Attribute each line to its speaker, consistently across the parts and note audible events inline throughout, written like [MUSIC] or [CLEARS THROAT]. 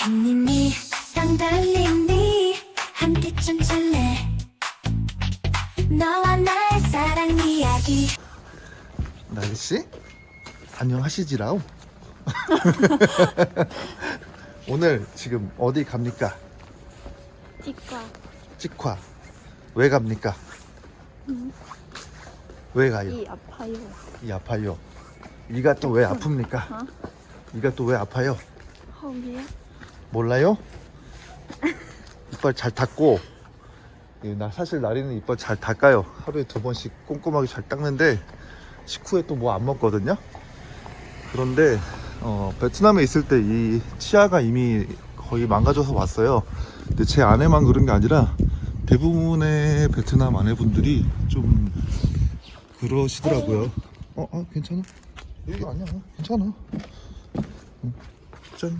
Speaker 1: 한님이 땅 달리니 한때쯤 잘래 너와 나의 사랑 이야기
Speaker 2: 나리씨 안녕하시지라우 [LAUGHS] 오늘 지금 어디 갑니까?
Speaker 3: 치과
Speaker 2: 찍화 왜 갑니까? 왜 가요?
Speaker 3: 이 아파요.
Speaker 2: 이 아파요 이가 또 왜 아픕니까?
Speaker 3: 어?
Speaker 2: 이가 또 왜 아파요?
Speaker 3: 허리요?
Speaker 2: 몰라요? 이빨 잘 닦고. 예, 나 사실 나리는 이빨 잘 닦아요. 하루에 두 번씩 꼼꼼하게 잘 닦는데 식후에 또 뭐 안 먹거든요? 그런데 어, 베트남에 있을 때 이 치아가 이미 거의 망가져서 왔어요. 근데 제 아내만 그런 게 아니라 대부분의 베트남 아내분들이 좀 그러시더라고요. 어, 어 괜찮아? 여기 아니야? 괜찮아? 응. 짠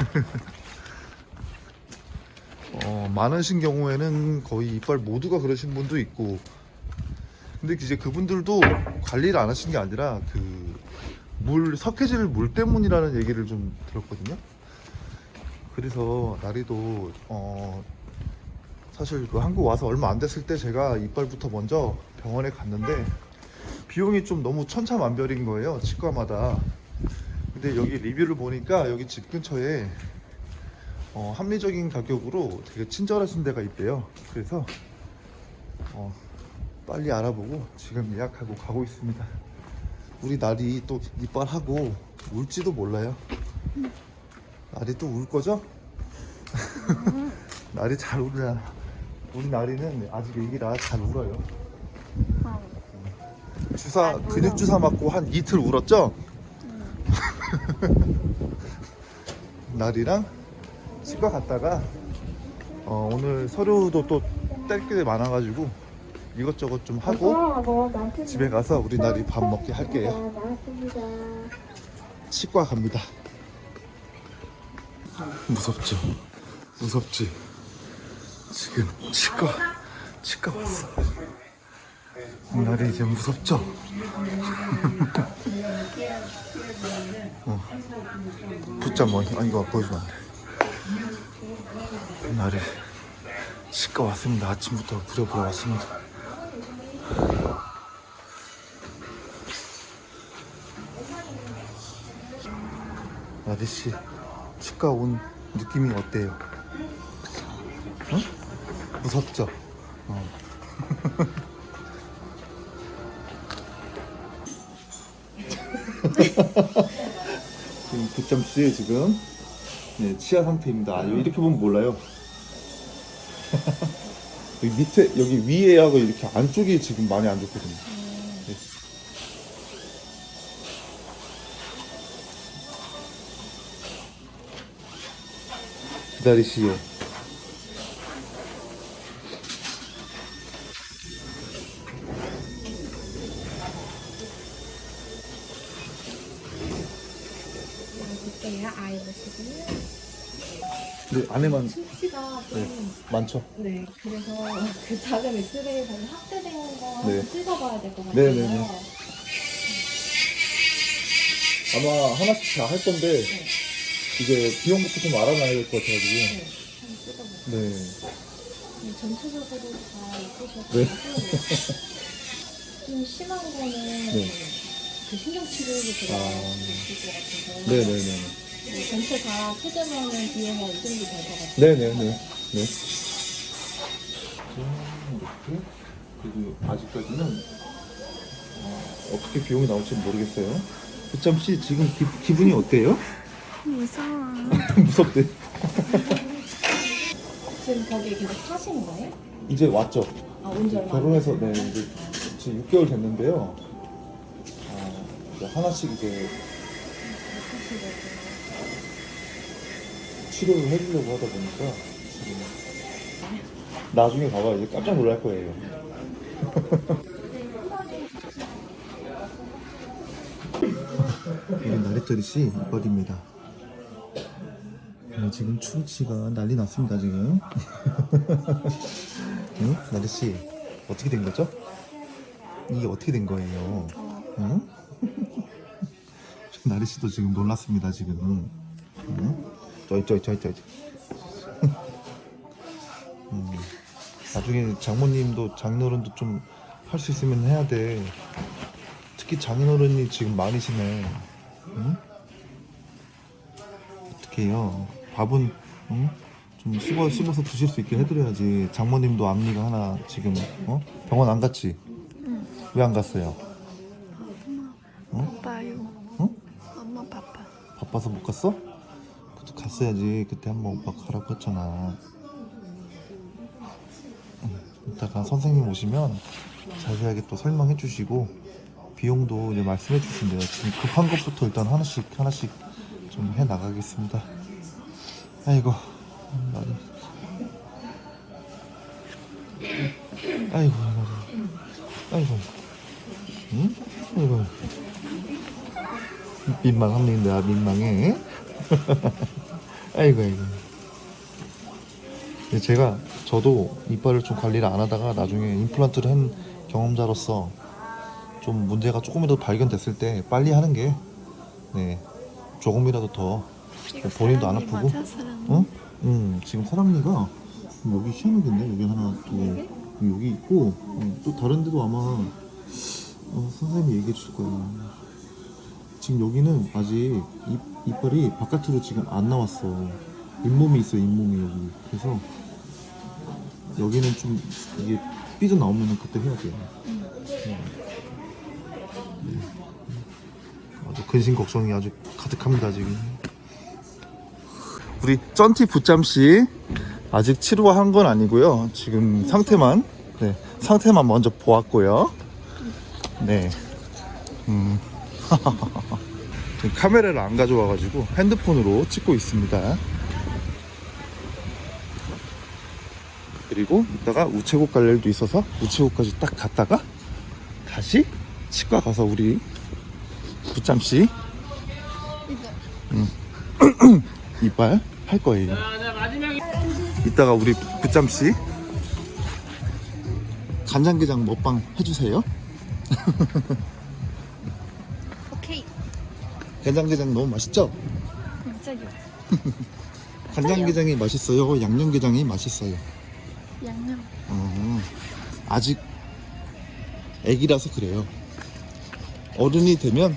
Speaker 2: [LAUGHS] 어, 많으신 경우에는 거의 이빨 모두가 그러신 분도 있고. 근데 이제 그분들도 관리를 안 하신 게 아니라 그 물 석회질 물 때문이라는 얘기를 좀 들었거든요. 그래서 나리도 어 사실 그 한국 와서 얼마 안 됐을 때 제가 이빨부터 먼저 병원에 갔는데 비용이 좀 너무 천차만별인 거예요 치과마다 근데 여기 리뷰를 보니까 여기 집 근처에 어, 합리적인 가격으로 되게 친절하신 데가 있대요. 그래서 어, 빨리 알아보고 지금 예약하고 가고 있습니다. 우리 날이 또 이빨하고 울지도 몰라요. 날이 또 울 거죠? [LAUGHS] 날이 잘 울잖아. 우리 날이는 아직 애기라 잘 울어요.
Speaker 3: 어.
Speaker 2: 주사 근육 주사 맞고 한 이틀 울었죠? 날이랑 치과 갔다가 어, 오늘 서류도 또 뗄 게 많아가지고 이것저것 좀 하고 집에 가서 우리 날이 밥 먹게 할게요. 치과 갑니다. 무섭죠? 무섭지? 지금 치과 치과 왔어. 날이 이제 무섭죠? [LAUGHS] 어. 붙잡 뭐 아 이거 보여주면 안 돼. 날이 치과 왔습니다. 아침부터 부랴부랴 왔습니다. 아저씨 치과 온 느낌이 어때요? 어? 무섭죠? 어. [LAUGHS] 지금 9.C에 지금 네, 치아 상태입니다. 아, 이렇게 보면 몰라요. [LAUGHS] 여기 밑에 여기 위에 하고 이렇게 안쪽이 지금 많이 안 좋거든요. 네. 기다리시오.
Speaker 4: 아이 보시고요.
Speaker 2: 네, 안에만
Speaker 4: 춤씨가 좀,
Speaker 2: 네, 많죠?
Speaker 4: 네. 그래서 [LAUGHS] 그 작은 엑스레이에서 확대된 거
Speaker 2: 네.
Speaker 4: 찍어봐야 될 것 같아요.
Speaker 2: 네, 네, 네. 아마 하나씩 다 할 건데
Speaker 4: 네.
Speaker 2: 이제 비용부터 좀 알아놔야 될 것 같아가지고.
Speaker 4: 네. 한번.
Speaker 2: 네.
Speaker 4: 네, 전체적으로 다 예쁘셔서
Speaker 2: 네. [LAUGHS]
Speaker 4: 좀 심한 거는
Speaker 2: 네.
Speaker 4: 그 신경치료로 들어갈
Speaker 2: 아.
Speaker 4: 것 같아서
Speaker 2: 네네네.
Speaker 4: 네, 전체 다 포함하는 비용이 어느 정도 될 것 같아요.
Speaker 2: 네네네. 네. 이렇게 그리고 아직까지는 어, 떻게 비용이 나올지 모르겠어요. 부참 씨 지금 기, 기분이 어때요?
Speaker 3: 무서워. [LAUGHS]
Speaker 2: 무섭대.
Speaker 4: 지금 거기 계속 사시는 거예요?
Speaker 2: 이제 왔죠.
Speaker 4: 아, 온지 얼마 안
Speaker 2: 결혼해서 네
Speaker 4: 됐어요?
Speaker 2: 이제 지금 6개월 됐는데요. 어, 이제 하나씩 이제 치료를 해주려고 하다 보니까 나중에 봐봐 이제 깜짝 놀랄 거예요. [LAUGHS] 이건 나래토리 씨 이빨입니다. 네, 지금 충치가 난리 났습니다 지금. [LAUGHS] 응? 나래 씨 어떻게 된 거죠? 이게 어떻게 된 거예요? 응? [LAUGHS] 나래 씨도 지금 놀랐습니다 지금. 응? 저 있죠, 저 있죠, 저 있죠. [LAUGHS] 음, 나중에 장모님도 장인어른도 좀 할 수 있으면 해야 돼. 특히 장인어른이 지금 많으시네. 응? 어떻게 해요? 밥은 응? 좀 씹어 씹어서 드실 수 있게 해드려야지. 장모님도 앞니가 하나 지금 어? 병원 안 갔지?
Speaker 3: 응.
Speaker 2: 왜 안 갔어요?
Speaker 3: 바빠요.
Speaker 2: 응?
Speaker 3: 엄마 바빠.
Speaker 2: 바빠서 못 갔어? 갔어야지. 그때 한번 오빠 가라고 했잖아. 응, 이따가 선생님 오시면 자세하게 또 설명해 주시고 비용도 이제 말씀해 주신대요. 지금 급한 것부터 일단 하나씩 하나씩 좀 해 나가겠습니다. 아이고 나리. 아이고 나리. 아이고. 응? 아이고. 민망합니다. 아, 민망해. [LAUGHS] 아이고 아이고. 근데 제가 저도 이빨을 좀 관리를 안 하다가 나중에 임플란트를 한 경험자로서 좀 문제가 조금이라도 발견됐을 때 빨리 하는 게 네, 조금이라도 더 본인도 안 아프고?
Speaker 3: 맞아.
Speaker 2: 어? 음 지금 사람니가 여기 희한하겠네 여기 하나 또 여기 있고 어, 또 다른 데도 아마 어, 선생님이 얘기해 주실 거야 지금 여기는 아직 입, 이빨이 바깥으로 지금 안 나왔어 잇몸이 있어 잇몸이 여기 그래서 여기는 좀 이게 삐져 나오면 그때 해야 돼요 음. 음. 아주 근심 걱정이 아주 가득합니다 지금 우리 쩐티 부짬씨 아직 치료한 건 아니고요. 지금 상태만 네 상태만 먼저 보았고요. 네. 음. [LAUGHS] 카메라를 안 가져와가지고 핸드폰으로 찍고 있습니다. 그리고 이따가 우체국 갈 일도 있어서 우체국까지 딱 갔다가 다시 치과 가서 우리 부짬씨 [CLEARS THROAT] 이빨 할 거예요. 이따가 우리 부짬씨 간장게장 먹방 해주세요. [LAUGHS] 간장게장 너무 맛있죠?
Speaker 3: 깜짝이야. [LAUGHS]
Speaker 2: 간장게장이 맛있어요. 양념게장이 맛있어요.
Speaker 3: 양념.
Speaker 2: 어, 아직 애기라서 그래요. 어른이 되면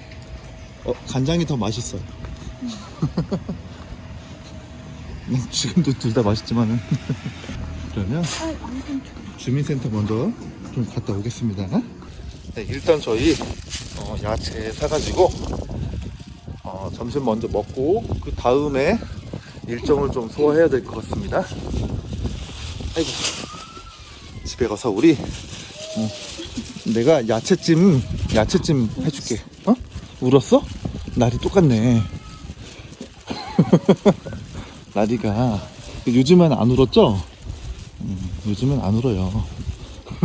Speaker 2: 어, 간장이 더 맛있어요. [LAUGHS] 지금도 둘 다 맛있지만은 [LAUGHS] 그러면
Speaker 3: 아.
Speaker 2: 주민센터 먼저 좀 갔다 오겠습니다. 네, 일단 저희 어, 야채 사가지고 어, 점심 먼저 먹고 그 다음에 일정을 좀 소화해야 될 것 같습니다. 아이고 집에 가서 우리 어, 내가 야채찜 야채찜 해줄게. 어? 울었어? 날이 똑같네. [LAUGHS] 나리가 요즘엔 안 울었죠? 음, 요즘엔 안 울어요.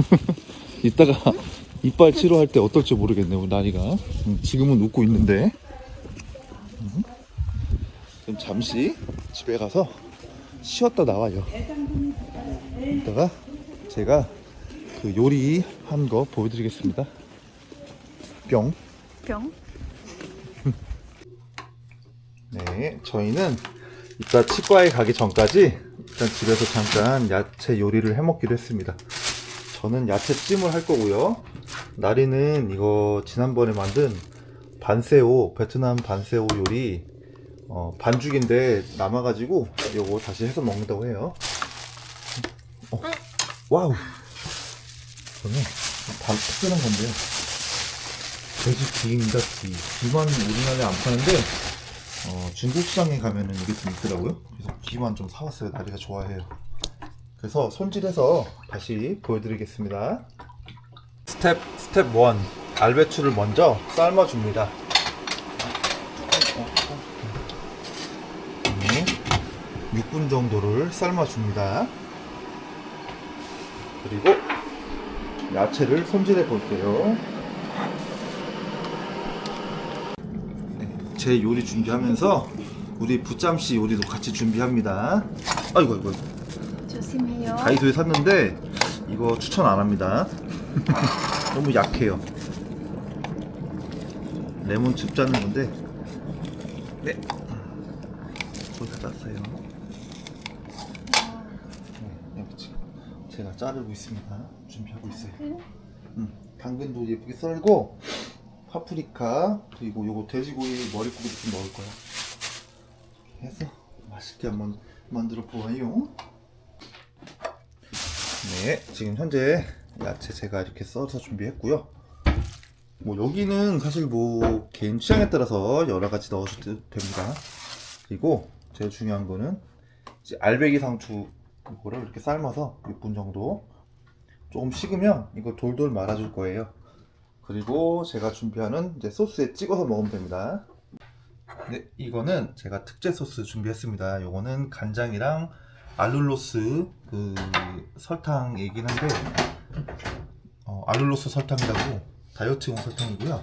Speaker 2: [LAUGHS] 이따가 이빨 치료할 때 어떨지 모르겠네, 우리 나리가. 음, 지금은 웃고 있는데. 잠시 집에 가서 쉬었다 나와요. 이따가 제가 그 요리 한 거 보여드리겠습니다. 뿅.
Speaker 3: 병. [LAUGHS]
Speaker 2: 네, 저희는 이따 치과에 가기 전까지 일단 집에서 잠깐 야채 요리를 해 먹기로 했습니다. 저는 야채찜을 할 거고요. 나리는 이거 지난번에 만든 반세오, 베트남 반세오 요리 어, 반죽인데 남아가지고 요거 다시 해서 먹는다고 해요. 어, 와우. 저는 반 특별한 건데요. 돼지 귀입니다, 귀. 귀만 우리나라에 안 파는데 어, 중국 시장에 가면은 이게 좀 있더라고요. 그래서 귀만 좀 사왔어요. 나리가 좋아해요. 그래서 손질해서 다시 보여드리겠습니다. 스텝 스텝 1 알배추를 먼저 삶아줍니다. 네, 6분 정도를 삶아줍니다. 그리고 야채를 손질해 볼게요. 제 요리 준비하면서 우리 부짬씨 요리도 같이 준비합니다. 아이고 아이고 아이고.
Speaker 3: 조심해요.
Speaker 2: 다이소에 샀는데 이거 추천 안 합니다. [LAUGHS] 너무 약해요. 레몬즙 짜는 건데. 네. 찾았어요. 네, 여기 지금 제가 자르고 있습니다. 준비하고 있어요. 음, 당근도 예쁘게 썰고 파프리카 그리고 요거 돼지고기 머릿고기도 좀 넣을 거야. 해서 맛있게 한번 만들어 보아요. 네, 지금 현재 야채 제가 이렇게 써서 준비했고요. 뭐 여기는 사실 뭐 개인 취향에 따라서 여러 가지 넣으셔도 됩니다. 그리고 제일 중요한 거는 이제 알배기 상추 이거를 이렇게 삶아서 6분 정도 조금 식으면 이거 돌돌 말아줄 거예요. 그리고 제가 준비하는 이제 소스에 찍어서 먹으면 됩니다. 네, 이거는 제가 특제 소스 준비했습니다. 요거는 간장이랑 알룰로스 그 설탕이긴 한데 어, 알룰로스 설탕이라고 다이어트용 설탕이고요.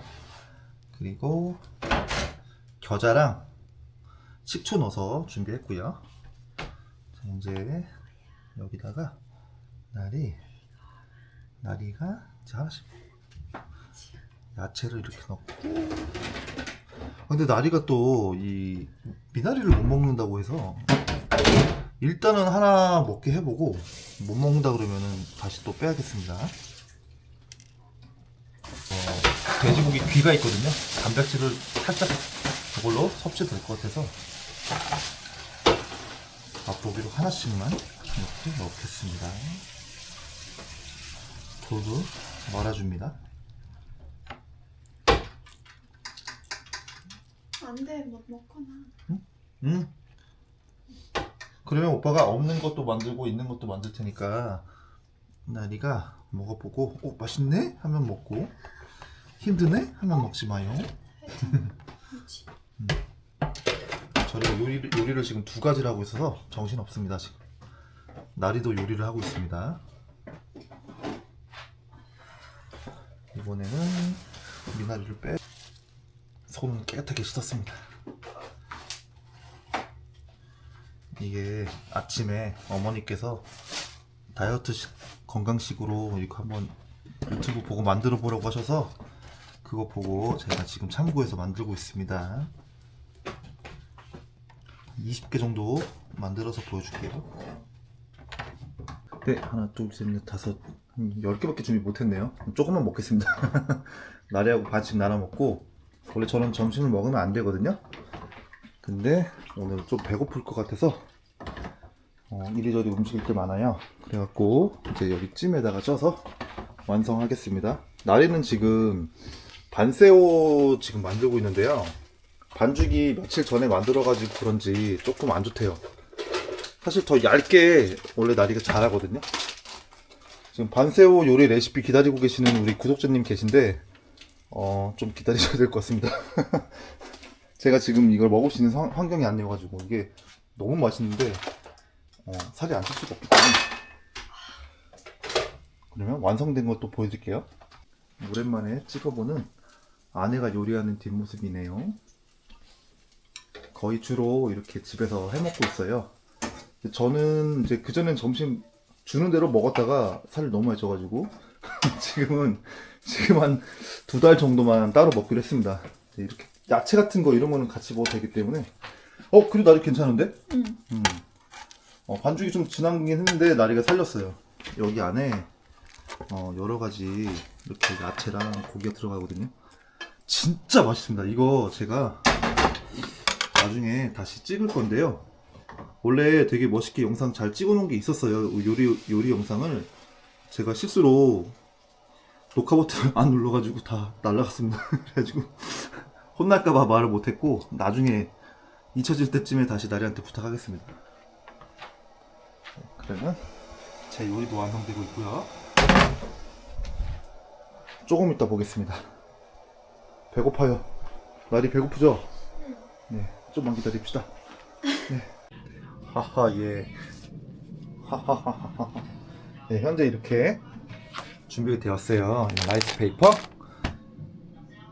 Speaker 2: 그리고 겨자랑 식초 넣어서 준비했고요. 자, 이제 여기다가 나리 나리가 하나씩 야채를 이렇게 넣고 근데 나리가 또 이 미나리를 못 먹는다고 해서 일단은 하나 먹게 해보고 못 먹는다 그러면은 다시 또 빼야겠습니다. 어, 돼지고기 귀가 있거든요. 단백질을 살짝 저걸로 섭취될 것 같아서 앞고기로 하나씩만 이렇게 넣겠습니다. 돌도 말아줍니다.
Speaker 3: 안돼 못 먹거나.
Speaker 2: 응? 그러면 오빠가 없는 것도 만들고 있는 것도 만들 테니까 나리가 먹어보고 오 맛있네? 하면 먹고 힘드네? 하면 먹지 마요 음. 저희가 요리를, 요리를 지금 두 가지를 하고 있어서 정신 없습니다 지금 나리도 요리를 하고 있습니다 이번에는 미나리를 빼 손은 깨끗하게 씻었습니다 이게 아침에 어머니께서 다이어트식 건강식으로 이렇게 한번 유튜브 보고 만들어 보라고 하셔서 그거 보고 제가 지금 참고해서 만들고 있습니다. 20개 정도 만들어서 보여줄게요. 네, 하나, 둘, 셋, 넷, 다섯, 한 10개밖에 준비 못했네요. 조금만 먹겠습니다. [LAUGHS] 나리하고 반씩 나눠 먹고, 원래 저는 점심을 먹으면 안 되거든요. 근데 오늘 좀 배고플 것 같아서 어, 이리저리 움직일 게 많아요. 그래갖고 이제 여기 찜에다가 쪄서 완성하겠습니다. 나리는 지금 반새우 지금 만들고 있는데요. 반죽이 며칠 전에 만들어가지고 그런지 조금 안 좋대요. 사실 더 얇게 원래 나리가 잘하거든요. 지금 반새우 요리 레시피 기다리고 계시는 우리 구독자님 계신데 어, 좀 기다리셔야 될 것 같습니다. [LAUGHS] 제가 지금 이걸 먹을 수 있는 상- 환경이 아니어가지고 이게 너무 맛있는데 어, 살이 안 찔 수가 없기 때문에 그러면 완성된 것도 보여드릴게요 오랜만에 찍어보는 아내가 요리하는 뒷모습이네요 거의 주로 이렇게 집에서 해먹고 있어요 저는 이제 그전엔 점심 주는 대로 먹었다가 살이 너무 많이 쪄가지고 [LAUGHS] 지금은 지금 한 두 달 정도만 따로 먹기로 했습니다 네, 이렇게 야채 같은 거 이런 거는 같이 먹어도 되기 때문에 어 그래도 나리 괜찮은데?
Speaker 3: 응.
Speaker 2: 음. 어, 반죽이 좀 진한긴 했는데 나리가 살렸어요 여기 안에 어, 여러 가지 이렇게 야채랑 고기가 들어가거든요 진짜 맛있습니다 이거 제가 나중에 다시 찍을 건데요 원래 되게 멋있게 영상 잘 찍어 놓은 게 있었어요 요리 요리 영상을 제가 실수로 녹화 버튼을 안 눌러가지고 다 날라갔습니다 [LAUGHS] 그래가지고 혼날까봐 말을 못했고 나중에 잊혀질 때쯤에 다시 나리한테 부탁하겠습니다. 그러면 제 요리도 완성되고 있고요. 조금 이따 보겠습니다. 배고파요. 나리 배고프죠? 네, 좀만 기다립시다. 네. 하하 예. 하하하하하. 네, 현재 이렇게 준비가 되었어요. 이 라이스 페이퍼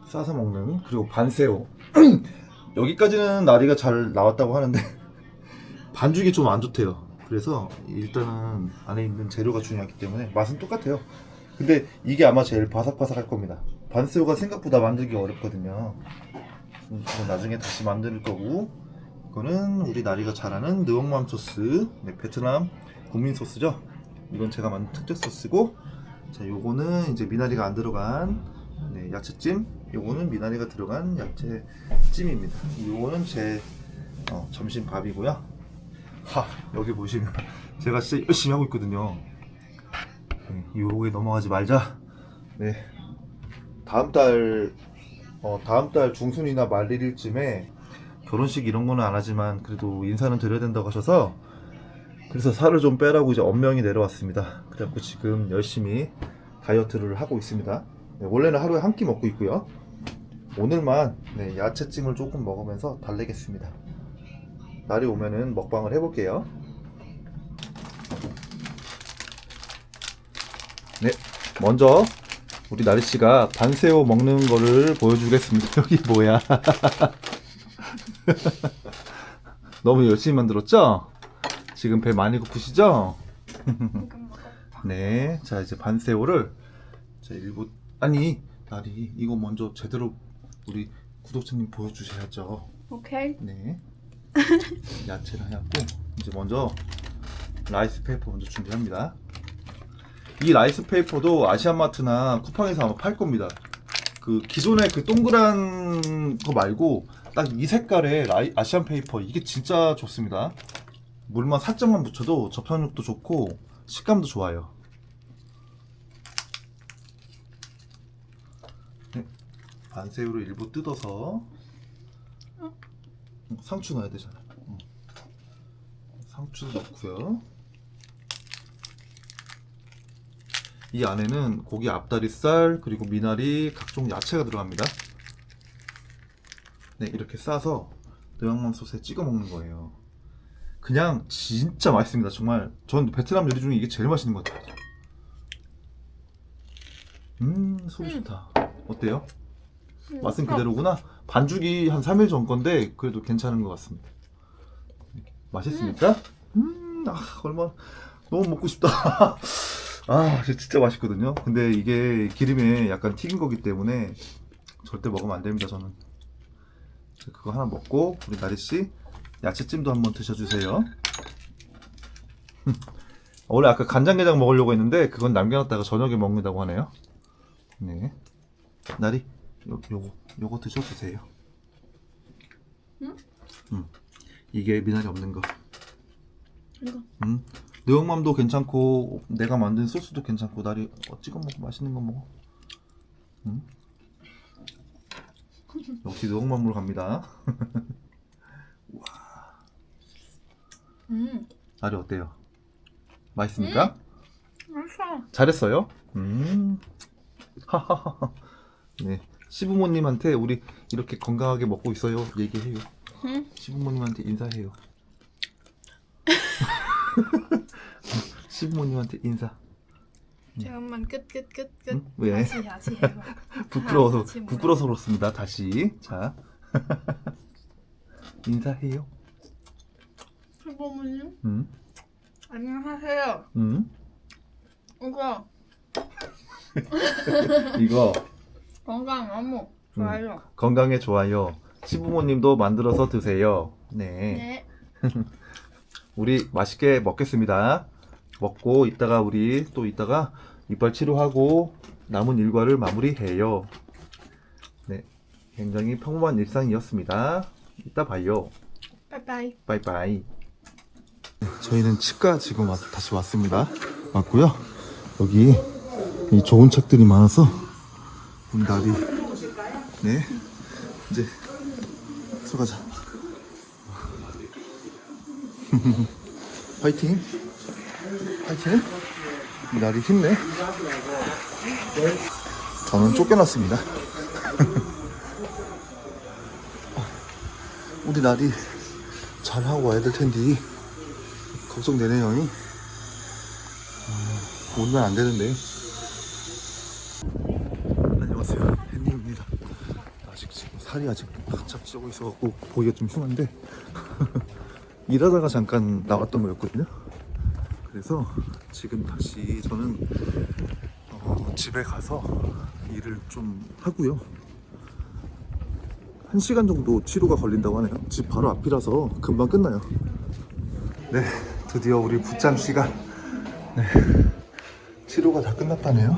Speaker 2: 싸서 먹는 그리고 반새우. [CLEARS THROAT] 여기까지는 나리가 잘 나왔다고 하는데 [LAUGHS] 반죽이 좀 안 좋대요. 그래서 일단은 안에 있는 재료가 중요하기 때문에 맛은 똑같아요. 근데 이게 아마 제일 바삭바삭할 겁니다. 반새우가 생각보다 만들기 어렵거든요. 음, 나중에 다시 만들 거고 이 거는 우리 나리가 잘 아는 느엉맘 소스, 네, 베트남 국민 소스죠. 이건 제가 만든 특제 소스고, 자, 요거는 이제 미나리가 안 들어간 네, 야채찜. 요거는 미나리가 들어간 야채찜입니다. 요거는 제 어, 점심 밥이고요. 하, 여기 보시면 [LAUGHS] 제가 진짜 열심히 하고 있거든요. 네, 요거에 넘어가지 말자. 네. 다음 달 어, 다음 달 중순이나 말 1일쯤에 결혼식 이런 거는 안 하지만 그래도 인사는 드려야 된다고 하셔서 그래서 살을 좀 빼라고 이제 엄명이 내려왔습니다. 그래갖고 지금 열심히 다이어트를 하고 있습니다. 네, 원래는 하루에 한 끼 먹고 있고요. 오늘만 네, 야채찜을 조금 먹으면서 달래겠습니다. 날이 오면은 먹방을 해볼게요. 네, 먼저 우리 나리 씨가 반새우 먹는 거를 보여주겠습니다. [LAUGHS] 여기 뭐야? [LAUGHS] [LAUGHS] 너무 열심히 만들었죠? 지금 배 많이 고프시죠? [LAUGHS] 네, 자 이제 반새우를 자 일부 아니 나리 이거 먼저 제대로 우리 구독자님 보여주셔야죠.
Speaker 3: 오케이.
Speaker 2: 네. [LAUGHS] 야채를 해갖고 이제 먼저 라이스 페이퍼 먼저 준비합니다. 이 라이스 페이퍼도 아시안마트나 쿠팡에서 아마 팔 겁니다. 그 기존의 그 동그란 거 말고 딱 이 색깔의 라이, 아시안 페이퍼 이게 진짜 좋습니다. 물만 살짝만 묻혀도 접착력도 좋고 식감도 좋아요. 네. 반새우를 일부 뜯어서 상추 넣어야 되잖아. 응. 상추 넣고요. 이 안에는 고기 앞다리살 그리고 미나리 각종 야채가 들어갑니다. 네 이렇게 싸서 느앙맘 소스에 찍어 먹는 거예요. 그냥 진짜 맛있습니다. 정말 전 베트남 요리 중에 이게 제일 맛있는 것 같아요. 음 소리 좋다. 어때요? 맛은 그대로구나. 반죽이 한 3일 전 건데 그래도 괜찮은 것 같습니다. 맛있습니까? 음, 아, 얼마 너무 먹고 싶다. [LAUGHS] 아, 진짜 맛있거든요. 근데 이게 기름에 약간 튀긴 거기 때문에 절대 먹으면 안 됩니다. 저는 그거 하나 먹고 우리 나리 씨 야채찜도 한번 드셔주세요. [LAUGHS] 원래 아까 간장게장 먹으려고 했는데 그건 남겨놨다가 저녁에 먹는다고 하네요. 네, 나리 요, 요거 요거 드셔주세요.
Speaker 3: 응?
Speaker 2: 음. 이게 미나리 없는 거.
Speaker 3: 이거.
Speaker 2: 음. 느엉맘도 괜찮고 내가 만든 소스도 괜찮고 나리 어, 찍어 먹고 맛있는 거 먹어. 음. 역시 느엉맘으로 갑니다. [LAUGHS]
Speaker 3: 음.
Speaker 2: 나리 어때요? 맛있습니까?
Speaker 3: 맛있어.
Speaker 2: 잘했어요. 음. 하하하. 네. 시부모님한테 우리 이렇게 건강하게 먹고 있어요. 얘기해요.
Speaker 3: 응?
Speaker 2: 시부모님한테 인사해요. [LAUGHS] 시부모님한테 인사.
Speaker 3: 잠깐만 끝 끝 끝 끝.
Speaker 2: 응? 왜?
Speaker 3: 다시 다시 해봐. [LAUGHS]
Speaker 2: 부끄러워서
Speaker 3: 같이 먹어요.
Speaker 2: 부끄러워서 그렇습니다. 다시 자 [LAUGHS] 인사해요.
Speaker 3: 부모님
Speaker 2: 음,
Speaker 3: 안녕하세요.
Speaker 2: 음.
Speaker 3: 이거 [LAUGHS]
Speaker 2: 이거
Speaker 3: 건강 너무 좋아요.
Speaker 2: 건강에 좋아요. 시부모님도 만들어서 드세요. 네.
Speaker 3: 네.
Speaker 2: 우리 맛있게 먹겠습니다. 먹고 이따가 우리 또 이따가 이빨 치료하고 남은 일과를 마무리해요. 네, 굉장히 평범한 일상이었습니다. 이따 봐요.
Speaker 3: 바이바이.
Speaker 2: 바이바이. 저희는 치과 지금 와- 다시 왔습니다. 왔고요. 여기 이 좋은 책들이 많아서 나비 네 이제 들어가자. [LAUGHS] 파이팅. 파이팅. 이 날이 힘내. 저는 쫓겨났습니다. [LAUGHS] 우리 날이 잘하고 와야 될 텐데 걱정되네요. 아, 오늘 안 되는데. 안녕하세요, 햇님입니다. 아직 지금 살이 아직 바짝 찌고 있어갖고 보기가 좀 흉한데 [LAUGHS] 일하다가 잠깐 나왔던 거였거든요. 그래서 지금 다시 저는 어, 집에 가서 일을 좀 하고요. 1시간 정도 치료가 걸린다고 하네요. 집 바로 앞이라서 금방 끝나요. 네, 드디어 우리 붓잠 씨가 네, 치료가 다 끝났다네요.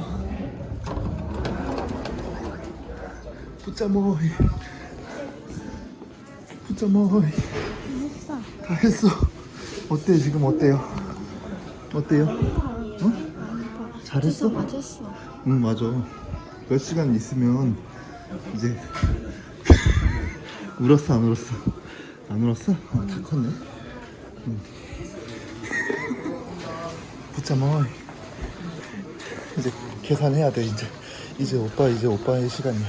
Speaker 2: 붓잠어이, 붓잠어이. 다 했어. 어때 지금 어때요? 어때요? 어? 잘했어?
Speaker 4: 맞았어.
Speaker 2: 응 맞아. 몇 시간 있으면 이제 [LAUGHS] 울었어 안 울었어? 안 울었어? 아, 다 컸네. 응. 붙자마. 이제 계산해야 돼 이제. 이제 오빠 이제 오빠의 시간이야.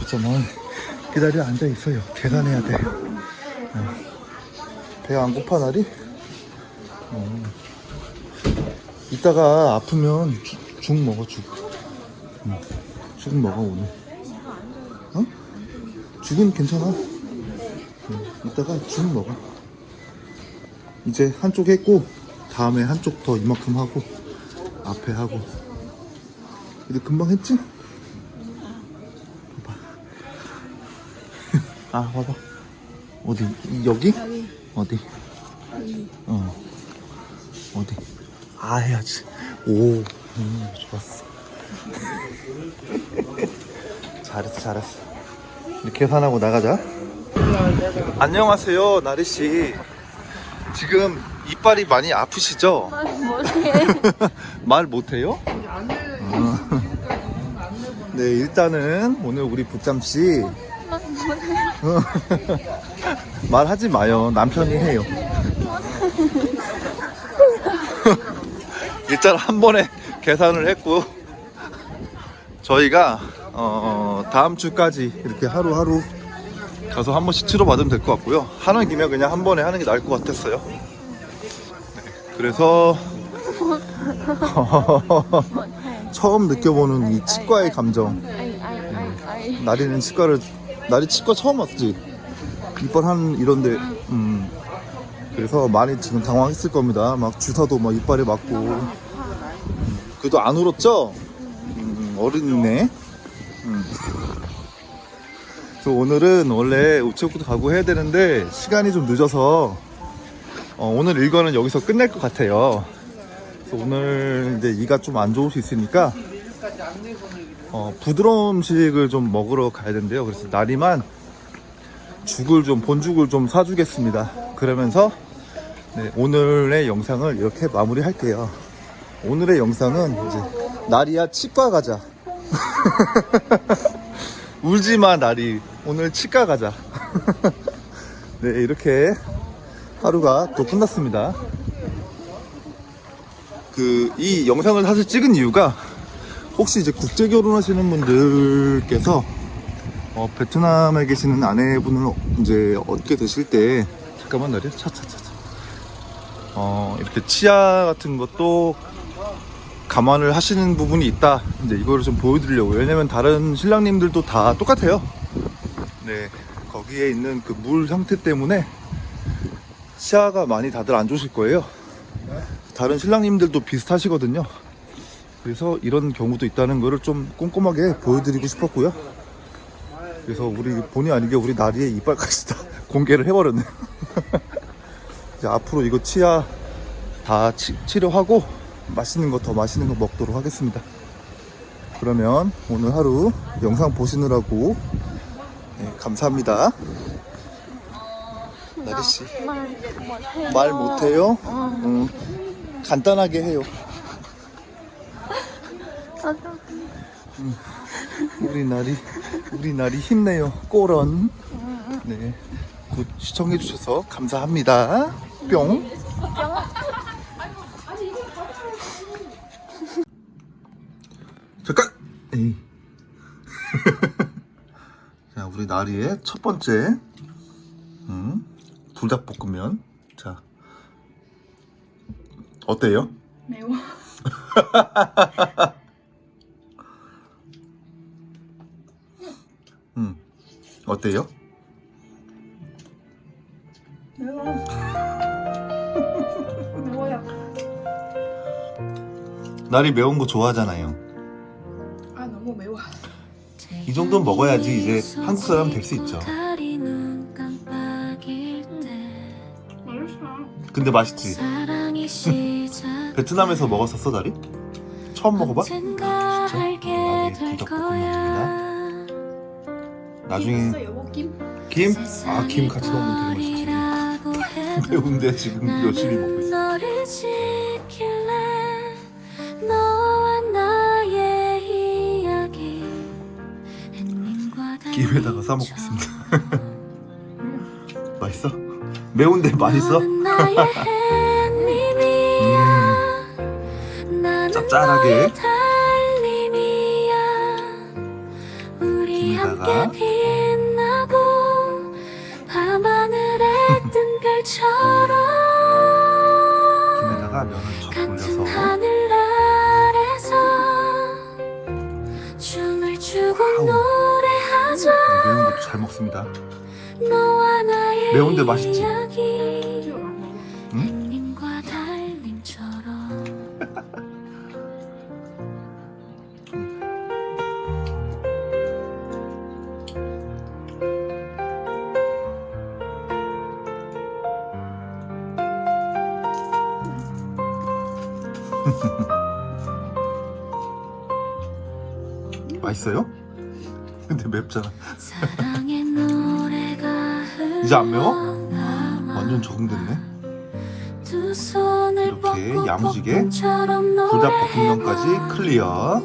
Speaker 2: 붙자마. 기다려 앉아 있어요. 계산해야 돼. 어. 배가 안 고파 날이? 어. 이따가 아프면 죽, 죽 먹어 죽. 응. 죽 먹어 오늘. 어? 죽은 괜찮아. 응. 이따가 죽 먹어. 이제 한쪽 했고 다음에 한쪽 더 이만큼 하고 앞에 하고. 근데 금방 했지? 봐봐. [LAUGHS] 아 봐봐. 어디? 여기. 어디? 어. 어디? 아 해야지. 오, 음, 좋았어. [LAUGHS] 잘했어, 잘했어. 이렇게 계산하고 나가자. 안녕하세요, 나리 씨. 지금 이빨이 많이 아프시죠? [LAUGHS] 말 못해요? 어. 네, 일단은 오늘 우리 붓잠 씨. 어. [LAUGHS] 말하지 마요. 남편이 해요. 일단 한 번에 계산을 했고 저희가 어, 다음 주까지 이렇게 하루하루 가서 한 번씩 치료 받으면 될 것 같고요. 하는 김에 그냥 한 번에 하는 게 나을 것 같았어요. 네, 그래서 [LAUGHS] 처음 느껴보는 이 치과의 감정. 나리는 치과를 나리 치과 처음 왔지. 이빨 한 이런데 음. 그래서 많이 지금 당황했을 겁니다. 막 주사도 막 이빨에 맞고. 음, 그래도 안 울었죠? 음, 어른이네. 음. 그래서 오늘은 원래 우체국도 가고 해야 되는데 시간이 좀 늦어서 어, 오늘 일과는 여기서 끝낼 것 같아요. 오늘 이제 이가 좀 안 좋을 수 있으니까 어, 부드러운 음식을 좀 먹으러 가야 된대요. 그래서 날이만 죽을 좀 본죽을 좀 사주겠습니다. 그러면서 네, 오늘의 영상을 이렇게 마무리할게요. 오늘의 영상은 이제 나리야 치과 가자. [LAUGHS] 울지 마 나리. 오늘 치과 가자. [LAUGHS] 네 이렇게 하루가 또 끝났습니다. 그 이 영상을 사실 찍은 이유가 혹시 이제 국제 결혼하시는 분들께서 어, 베트남에 계시는 아내분을 이제 얻게 되실 때 잠깐만 나리야 차차차차 어 이렇게 치아 같은 것도 감안을 하시는 부분이 있다. 이제 이거를 좀 보여드리려고 왜냐면 다른 신랑님들도 다 똑같아요. 네 거기에 있는 그 물 상태 때문에 치아가 많이 다들 안 좋으실 거예요. 다른 신랑님들도 비슷하시거든요. 그래서 이런 경우도 있다는 거를 좀 꼼꼼하게 보여드리고 싶었고요. 그래서 우리 본의 아니게 우리 나리의 이빨까지 다 [LAUGHS] 공개를 해버렸네. [LAUGHS] 이제 앞으로 이거 치아 다 치, 치료하고 맛있는 거 더 맛있는 거 먹도록 하겠습니다. 그러면 오늘 하루 영상 보시느라고 네, 감사합니다. 나리 씨 말 못해요? 음, 간단하게 해요. 우리 나리 우리 나리 힘내요 꼬런 네. 굿 시청해 주셔서 감사합니다 뿅 잠깐 에이. 자 우리 나리의 첫 번째 음, 불닭볶음면 자 어때요?
Speaker 3: 매워. [LAUGHS]
Speaker 2: 음 어때요?
Speaker 3: 매워. [LAUGHS] 매워요.
Speaker 2: 나리 매운 거 좋아하잖아요
Speaker 1: 이 정도는 먹어야지 이제 한국 사람 될 수 있죠. 근데 맛있지? 베트남에서 먹었었어 다리? 처음 먹어봐?
Speaker 2: 언젠가
Speaker 1: 진짜? 나중에
Speaker 2: 될
Speaker 1: 불닭볶음면
Speaker 2: 거야
Speaker 1: 나중에
Speaker 3: 김.
Speaker 1: 김? 아 김 같이 먹으면 되게 맛있지 [LAUGHS] 매운데 지금 열심히 먹고 있어 김에다가 싸 먹고 있습니다 [LAUGHS] 맛있어? 매운데 맛있어? 짭짤하게. 김에다가. [LAUGHS] 김에다가 면을 쫙 올려서 아우.
Speaker 2: 노래하자
Speaker 1: 매운 것도 잘 먹습니다 매운데 맛있지? 응? 맛있어요? 맵잖아. [LAUGHS] 이제 안 매워? 완전 적응됐네. 이렇게 야무지게 불닭볶음면까지 클리어